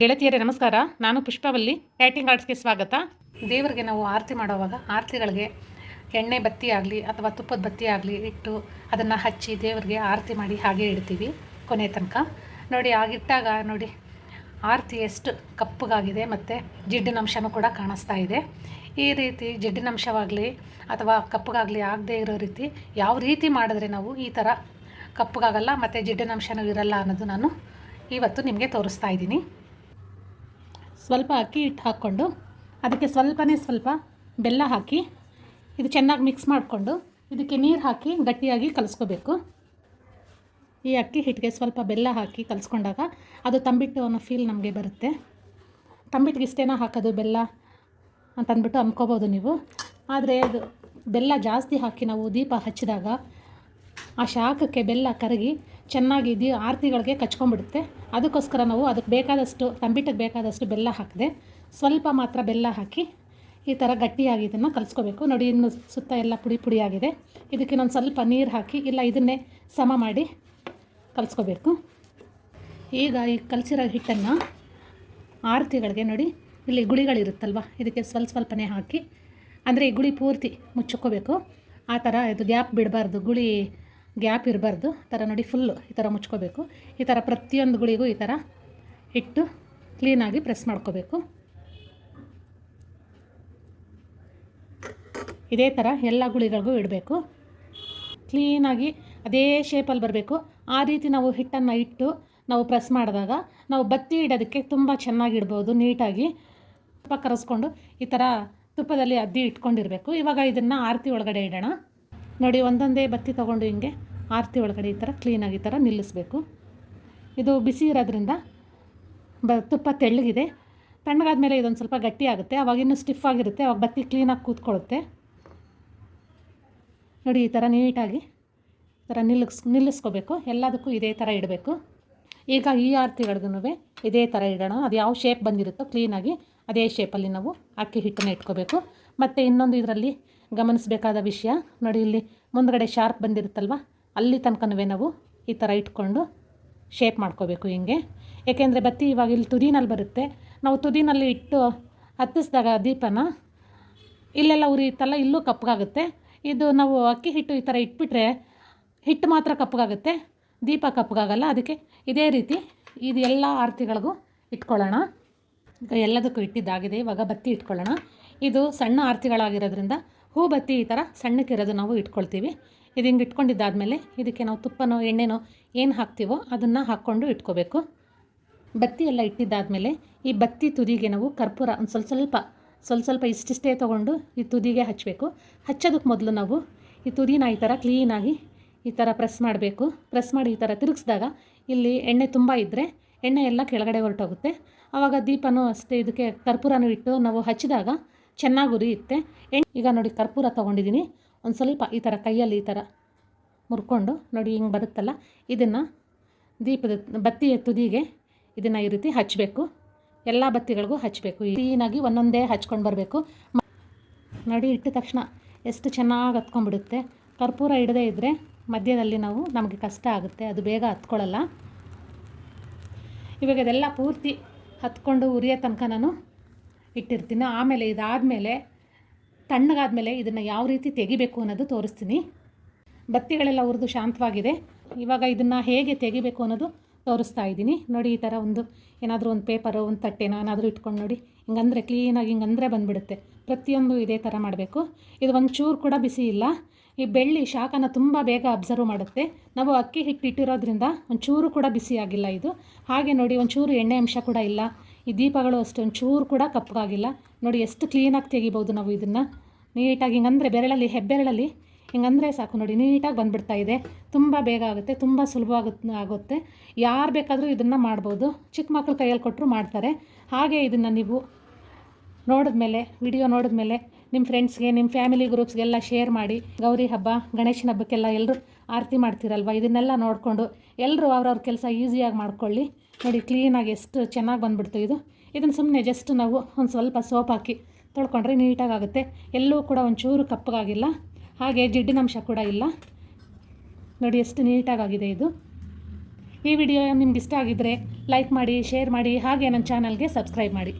ಗೆಳತಿಯರೇ, ನಮಸ್ಕಾರ. ನಾನು ಪುಷ್ಪವಲ್ಲಿ. ಟೈಟಿಂಗ್ ಆರ್ಟ್ಸ್ಗೆ ಸ್ವಾಗತ. ದೇವರಿಗೆ ನಾವು ಆರತಿ ಮಾಡುವಾಗ ಆರತಿಗಳಿಗೆ ಎಣ್ಣೆ ಬತ್ತಿ ಆಗಲಿ ಅಥವಾ ತುಪ್ಪದ ಬತ್ತಿ ಆಗಲಿ ಇಟ್ಟು ಅದನ್ನು ಹಚ್ಚಿ ದೇವರಿಗೆ ಆರತಿ ಮಾಡಿ ಹಾಗೆ ಇಡ್ತೀವಿ ಕೊನೆ ತನಕ. ನೋಡಿ, ಆಗಿಟ್ಟಾಗ ನೋಡಿ, ಆರತಿ ಎಷ್ಟು ಕಪ್ಪಗಾಗಿದೆ ಮತ್ತು ಜಿಡ್ಡಿನಂಶನೂ ಕೂಡ ಕಾಣಿಸ್ತಾ ಇದೆ. ಈ ರೀತಿ ಜಿಡ್ಡಿನಂಶವಾಗಲಿ ಅಥವಾ ಕಪ್ಪಗಾಗಲಿ ಆಗದೇ ಇರೋ ರೀತಿ ಯಾವ ರೀತಿ ಮಾಡಿದ್ರೆ ನಾವು ಈ ಥರ ಕಪ್ಪಗಾಗಲ್ಲ ಮತ್ತು ಜಿಡ್ಡಿನಂಶನೂ ಇರಲ್ಲ ಅನ್ನೋದು ನಾನು ಇವತ್ತು ನಿಮಗೆ ತೋರಿಸ್ತಾ ಇದ್ದೀನಿ. ಸ್ವಲ್ಪ ಅಕ್ಕಿ ಹಿಟ್ಟು ಹಾಕ್ಕೊಂಡು ಅದಕ್ಕೆ ಸ್ವಲ್ಪನೇ ಸ್ವಲ್ಪ ಬೆಲ್ಲ ಹಾಕಿ ಇದು ಚೆನ್ನಾಗಿ ಮಿಕ್ಸ್ ಮಾಡಿಕೊಂಡು ಇದಕ್ಕೆ ನೀರು ಹಾಕಿ ಗಟ್ಟಿಯಾಗಿ ಕಲಿಸ್ಕೋಬೇಕು. ಈ ಅಕ್ಕಿ ಹಿಟ್ಟಿಗೆ ಸ್ವಲ್ಪ ಬೆಲ್ಲ ಹಾಕಿ ಕಲಿಸ್ಕೊಂಡಾಗ ಅದು ತಂಬಿಟ್ಟು ಅನ್ನೋ ಫೀಲ್ ನಮಗೆ ಬರುತ್ತೆ. ತಂಬಿಟ್ಟಿಗೆ ಇಷ್ಟೇನ ಹಾಕೋದು, ಬೆಲ್ಲ ಅಂತಂದ್ಬಿಟ್ಟು ಅಂದ್ಕೋಬೋದು ನೀವು. ಆದರೆ ಅದು ಬೆಲ್ಲ ಜಾಸ್ತಿ ಹಾಕಿ ನಾವು ದೀಪ ಹಚ್ಚಿದಾಗ ಆ ಶಾಖಕ್ಕೆ ಬೆಲ್ಲ ಕರಗಿ ಚೆನ್ನಾಗಿ ದಿ ಆರತಿಗಳಿಗೆ ಕಚ್ಕೊಂಡ್ಬಿಡುತ್ತೆ. ಅದಕ್ಕೋಸ್ಕರ ನಾವು ಅದಕ್ಕೆ ಬೇಕಾದಷ್ಟು ತಂಬಿಟ್ಟಕ್ಕೆ ಬೇಕಾದಷ್ಟು ಬೆಲ್ಲ ಹಾಕಿದೆ, ಸ್ವಲ್ಪ ಮಾತ್ರ ಬೆಲ್ಲ ಹಾಕಿ ಈ ಥರ ಗಟ್ಟಿಯಾಗಿ ಇದನ್ನು ಕಲಿಸ್ಕೋಬೇಕು. ನೋಡಿ, ಇನ್ನು ಸುತ್ತ ಎಲ್ಲ ಪುಡಿ ಪುಡಿಯಾಗಿದೆ. ಇದಕ್ಕೆ ನಾನು ಸ್ವಲ್ಪ ನೀರು ಹಾಕಿ, ಇಲ್ಲ ಇದನ್ನೇ ಸಮ ಮಾಡಿ ಕಲಿಸ್ಕೋಬೇಕು. ಈಗ ಈ ಕಲಸಿರೋ ಹಿಟ್ಟನ್ನು ಆರತಿಗಳಿಗೆ ನೋಡಿ, ಇಲ್ಲಿ ಗುಳಿಗಳಿರುತ್ತಲ್ವ, ಇದಕ್ಕೆ ಸ್ವಲ್ಪ ಸ್ವಲ್ಪನೇ ಹಾಕಿ, ಅಂದರೆ ಈ ಗುಳಿ ಪೂರ್ತಿ ಮುಚ್ಚಿಕೋಬೇಕು ಆ ಥರ ಇದು ಗ್ಯಾಪ್ ಬಿಡಬಾರ್ದು, ಗುಳಿ ಗ್ಯಾಪ್ ಇರಬಾರ್ದು. ಥರ ನೋಡಿ ಫುಲ್ಲು ಈ ಥರ ಮುಚ್ಕೋಬೇಕು. ಈ ಥರ ಪ್ರತಿಯೊಂದು ಗುಳಿಗೂ ಈ ಥರ ಇಟ್ಟು ಕ್ಲೀನಾಗಿ ಪ್ರೆಸ್ ಮಾಡ್ಕೋಬೇಕು. ಇದೇ ಥರ ಎಲ್ಲ ಗುಳಿಗಳಿಗೂ ಇಡಬೇಕು. ಕ್ಲೀನಾಗಿ ಅದೇ ಶೇಪಲ್ಲಿ ಬರಬೇಕು. ಆ ರೀತಿ ನಾವು ಹಿಟ್ಟನ್ನು ಇಟ್ಟು ನಾವು ಪ್ರೆಸ್ ಮಾಡಿದಾಗ ನಾವು ಬತ್ತಿ ಇಡೋದಕ್ಕೆ ತುಂಬ ಚೆನ್ನಾಗಿ ಇಡ್ಬೋದು, ನೀಟಾಗಿ ತುಪ್ಪ ಕರೆಸ್ಕೊಂಡು ಈ ಥರ ತುಪ್ಪದಲ್ಲಿ ಅದ್ದಿ ಇಟ್ಕೊಂಡಿರಬೇಕು. ಇವಾಗ ಇದನ್ನು ಆರತಿ ಒಳಗಡೆ ಇಡೋಣ. ನೋಡಿ, ಒಂದೊಂದೇ ಬತ್ತಿ ತೊಗೊಂಡು ಹಿಂಗೆ ಆರತಿ ಒಳಗಡೆ ಈ ಥರ ಕ್ಲೀನಾಗಿ ಈ ಥರ ನಿಲ್ಲಿಸ್ಬೇಕು. ಇದು ಬಿಸಿ ಇರೋದ್ರಿಂದ ಬ ತುಪ್ಪ ತೆಳ್ಳಗಿದೆ. ತಣ್ಣಗಾದ ಮೇಲೆ ಇದೊಂದು ಸ್ವಲ್ಪ ಗಟ್ಟಿ ಆಗುತ್ತೆ. ಅವಾಗ ಇನ್ನೂ ಸ್ಟಿಫ್ ಆಗಿರುತ್ತೆ. ಅವಾಗ ಬತ್ತಿ ಕ್ಲೀನಾಗಿ ಕೂತ್ಕೊಳ್ಳುತ್ತೆ. ನೋಡಿ, ಈ ಥರ ನೀಟಾಗಿ ಈ ಥರ ನಿಲ್ಲಿಸ್ ನಿಲ್ಲಿಸ್ಕೋಬೇಕು. ಎಲ್ಲದಕ್ಕೂ ಇದೇ ಥರ ಇಡಬೇಕು. ಈಗ ಈ ಆರತಿಗಳಿಗೂ ಇದೇ ಥರ ಇಡೋಣ. ಅದು ಯಾವ ಶೇಪ್ ಬಂದಿರುತ್ತೋ ಕ್ಲೀನಾಗಿ ಅದೇ ಶೇಪಲ್ಲಿ ನಾವು ಅಕ್ಕಿ ಹಿಟ್ಟನ್ನು ಇಟ್ಕೋಬೇಕು. ಮತ್ತು ಇನ್ನೊಂದು ಇದರಲ್ಲಿ ಗಮನಿಸಬೇಕಾದ ವಿಷಯ. ನೋಡಿ, ಇಲ್ಲಿ ಮುಂದ್ಗಡೆ ಶಾರ್ಪ್ ಬಂದಿರುತ್ತಲ್ವ? ಅಲ್ಲಿ ತನಕನೂ ನಾವು ಈ ಥರ ಇಟ್ಕೊಂಡು ಶೇಪ್ ಮಾಡ್ಕೋಬೇಕು ಹಿಂಗೆ. ಏಕೆಂದರೆ ಬತ್ತಿ ಇವಾಗ ಇಲ್ಲಿ ತುದಿನಲ್ಲಿ ಬರುತ್ತೆ. ನಾವು ತುದಿನಲ್ಲಿ ಇಟ್ಟು ಹತ್ತಿಸಿದಾಗ ದೀಪನ ಇಲ್ಲೆಲ್ಲ ಉರಿಯುತ್ತಲ್ಲ, ಇಲ್ಲೂ ಕಪ್ಪಗಾಗುತ್ತೆ. ಇದು ನಾವು ಅಕ್ಕಿ ಹಿಟ್ಟು ಈ ಥರ ಇಟ್ಬಿಟ್ರೆ ಹಿಟ್ಟು ಮಾತ್ರ ಕಪ್ಪಗಾಗುತ್ತೆ, ದೀಪ ಕಪ್ಪಗಾಗಲ್ಲ. ಅದಕ್ಕೆ ಇದೇ ರೀತಿ ಇದು ಎಲ್ಲ ಆರತಿಗಳಿಗೂ ಇಟ್ಕೊಳ್ಳೋಣ. ಈಗ ಎಲ್ಲದಕ್ಕೂ ಇಟ್ಟಿದ್ದಾಗಿದೆ. ಇವಾಗ ಬತ್ತಿ ಇಟ್ಕೊಳ್ಳೋಣ. ಇದು ಸಣ್ಣ ಆರತಿಗಳಾಗಿರೋದ್ರಿಂದ ಹೂ ಬತ್ತಿ ಈ ಥರ ಸಣ್ಣಕ್ಕಿರೋದು ನಾವು ಇಟ್ಕೊಳ್ತೀವಿ. ಇದು ಹಿಂಗೆ ಇಟ್ಕೊಂಡಿದ್ದಾದಮೇಲೆ ಇದಕ್ಕೆ ನಾವು ತುಪ್ಪನೋ, ಎಣ್ಣೆನೋ ಏನು ಹಾಕ್ತೀವೋ ಅದನ್ನು ಹಾಕ್ಕೊಂಡು ಇಟ್ಕೋಬೇಕು. ಬತ್ತಿ ಎಲ್ಲ ಇಟ್ಟಿದ್ದಾದಮೇಲೆ ಈ ಬತ್ತಿ ತುದಿಗೆ ನಾವು ಕರ್ಪೂರ ಒಂದು ಸ್ವಲ್ಪ ಸ್ವಲ್ಪ ಸ್ವಲ್ಪ ಸ್ವಲ್ಪ ಇಷ್ಟಿಷ್ಟೇ ತೊಗೊಂಡು ಈ ತುದಿಗೆ ಹಚ್ಚಬೇಕು ಹಚ್ಚೋದಕ್ಕೆ ಮೊದಲು ನಾವು ಈ ತುದಿನ ಈ ಥರ ಕ್ಲೀನಾಗಿ ಈ ಥರ ಪ್ರೆಸ್ ಮಾಡಬೇಕು. ಪ್ರೆಸ್ ಮಾಡಿ ಈ ಥರ ತಿರುಗಿಸಿದಾಗ ಇಲ್ಲಿ ಎಣ್ಣೆ ತುಂಬ ಇದ್ದರೆ ಎಣ್ಣೆ ಎಲ್ಲ ಕೆಳಗಡೆ ಹೊರಟೋಗುತ್ತೆ. ಆವಾಗ ದೀಪನೂ ಅಷ್ಟೇ ಇದಕ್ಕೆ ಕರ್ಪೂರನೂ ಇಟ್ಟು ನಾವು ಹಚ್ಚಿದಾಗ ಚೆನ್ನಾಗಿ ಉರಿಯುತ್ತೆ. ಈಗ ನೋಡಿ ಕರ್ಪೂರ ತೊಗೊಂಡಿದ್ದೀನಿ ಒಂದು ಸ್ವಲ್ಪ ಈ ಥರ ಕೈಯಲ್ಲಿ ಈ ಥರ ಮುರ್ಕೊಂಡು ನೋಡಿ ಹಿಂಗೆ ಬರುತ್ತಲ್ಲ, ಇದನ್ನು ದೀಪದ ಬತ್ತಿಯ ತುದಿಗೆ ಇದನ್ನು ಈ ರೀತಿ ಹಚ್ಚಬೇಕು ಎಲ್ಲ ಬತ್ತಿಗಳಿಗೂ ಹಚ್ಚಬೇಕು ಕ್ಲೀನಾಗಿ ಒಂದೊಂದೇ ಹಚ್ಕೊಂಡು ಬರಬೇಕು. ನೋಡಿ ಇಟ್ಟ ತಕ್ಷಣ ಎಷ್ಟು ಚೆನ್ನಾಗಿ ಹತ್ಕೊಂಡ್ಬಿಡುತ್ತೆ. ಕರ್ಪೂರ ಇಡದೇ ಇದ್ದರೆ ಮಧ್ಯದಲ್ಲಿ ನಾವು ನಮಗೆ ಕಷ್ಟ ಆಗುತ್ತೆ, ಅದು ಬೇಗ ಹತ್ಕೊಳ್ಳಲ್ಲ. ಇವಾಗ ಇದೆಲ್ಲ ಪೂರ್ತಿ ಹತ್ಕೊಂಡು ಉರಿಯೋ ತನಕ ನಾನು ಇಟ್ಟಿರ್ತೀನಿ. ಆಮೇಲೆ ಇದಾದಮೇಲೆ ತಣ್ಣಗಾದಮೇಲೆ ಇದನ್ನು ಯಾವ ರೀತಿ ತೆಗಿಬೇಕು ಅನ್ನೋದು ತೋರಿಸ್ತೀನಿ. ಬತ್ತಿಗಳೆಲ್ಲ ಉರಿದು ಶಾಂತವಾಗಿದೆ. ಇವಾಗ ಇದನ್ನು ಹೇಗೆ ತೆಗಿಬೇಕು ಅನ್ನೋದು ತೋರಿಸ್ತಾ ಇದ್ದೀನಿ. ನೋಡಿ, ಈ ಥರ ಒಂದು ಏನಾದರೂ ಒಂದು ಪೇಪರು ಒಂದು ತಟ್ಟೆನೋ ಏನಾದರೂ ಇಟ್ಕೊಂಡು ನೋಡಿ. ಹಿಂಗಂದರೆ ಕ್ಲೀನಾಗಿ ಹಿಂಗಂದರೆ ಬಂದುಬಿಡುತ್ತೆ. ಪ್ರತಿಯೊಂದು ಇದೇ ಥರ ಮಾಡಬೇಕು. ಇದು ಒಂದು ಚೂರು ಕೂಡ ಬಿಸಿ ಇಲ್ಲ. ಈ ಬೆಳ್ಳಿ ಶಾಖನ ತುಂಬ ಬೇಗ ಅಬ್ಸರ್ವ್ ಮಾಡುತ್ತೆ. ನಾವು ಅಕ್ಕಿ ಹಿಟ್ಟು ಇಟ್ಟಿರೋದ್ರಿಂದ ಒಂದು ಚೂರು ಕೂಡ ಬಿಸಿ ಆಗಿಲ್ಲ ಇದು. ಹಾಗೆ ನೋಡಿ, ಒಂಚೂರು ಚೂರು ಎಣ್ಣೆ ಅಂಶ ಕೂಡ ಇಲ್ಲ. ಈ ದೀಪಗಳು ಅಷ್ಟೇ ಒಂಚೂರು ಚೂರು ಕೂಡ ಕಪ್ಪಗಾಗಿಲ್ಲ. ನೋಡಿ ಎಷ್ಟು ಕ್ಲೀನಾಗಿ ತೆಗಿಬೋದು ನಾವು ಇದನ್ನು. ನೀಟಾಗಿ ಹಿಂಗಂದರೆ ಬೆರಳಲ್ಲಿ, ಹೆಬ್ಬೆರಳಲ್ಲಿ ಹಿಂಗಂದರೆ ಸಾಕು. ನೋಡಿ ನೀಟಾಗಿ ಬಂದುಬಿಡ್ತಾ ಇದೆ. ತುಂಬ ಬೇಗ ಆಗುತ್ತೆ, ತುಂಬ ಸುಲಭ ಆಗುತ್ತೆ ಯಾರು ಬೇಕಾದರೂ ಇದನ್ನು ಮಾಡ್ಬೋದು. ಚಿಕ್ಕ ಮಕ್ಕಳು ಕೈಯಲ್ಲಿ ಕೊಟ್ಟರು ಮಾಡ್ತಾರೆ. ಹಾಗೆ ಇದನ್ನು ನೀವು ನೋಡಿದ ಮೇಲೆ ವಿಡಿಯೋ ನೋಡಿದ ಮೇಲೆ ನಿಮ್ಮ ಫ್ರೆಂಡ್ಸ್ಗೆ ನಿಮ್ಮ ಫ್ಯಾಮಿಲಿ ಗ್ರೂಪ್ಸ್ಗೆಲ್ಲ ಶೇರ್ ಮಾಡಿ. ಗೌರಿ ಹಬ್ಬ, ಗಣೇಶನ ಹಬ್ಬಕ್ಕೆಲ್ಲ ಎಲ್ಲರೂ ಆರತಿ ಮಾಡ್ತೀರಲ್ವ? ಇದನ್ನೆಲ್ಲ ನೋಡಿಕೊಂಡು ಎಲ್ಲರೂ ಅವ್ರವ್ರ ಕೆಲಸ ಈಸಿಯಾಗಿ ಮಾಡ್ಕೊಳ್ಳಿ. ನೋಡಿ ಕ್ಲೀನಾಗಿ ಎಷ್ಟು ಚೆನ್ನಾಗಿ ಬಂದುಬಿಡ್ತು ಇದು. ಇದನ್ನು ಸುಮ್ಮನೆ ಜಸ್ಟ್ ನಾವು ಒಂದು ಸ್ವಲ್ಪ ಸೋಪ್ ಹಾಕಿ ತೊಳ್ಕೊಂಡ್ರೆ ನೀಟಾಗಿ ಎಲ್ಲೂ ಕೂಡ ಒಂಚೂರು ಕಪ್ಪಗಾಗಿಲ್ಲ. ಹಾಗೆ ಜಿಡ್ಡಿನಂಶ ಕೂಡ ಇಲ್ಲ. ನೋಡಿ, ಎಷ್ಟು ನೀಟಾಗಾಗಿದೆ ಇದು. ಈ ವಿಡಿಯೋ ನಿಮ್ಗೆ ಇಷ್ಟ ಆಗಿದ್ದರೆ ಲೈಕ್ ಮಾಡಿ ಶೇರ್ ಮಾಡಿ, ಹಾಗೆ ನನ್ನ ಚಾನಲ್ಗೆ ಸಬ್ಸ್ಕ್ರೈಬ್ ಮಾಡಿ.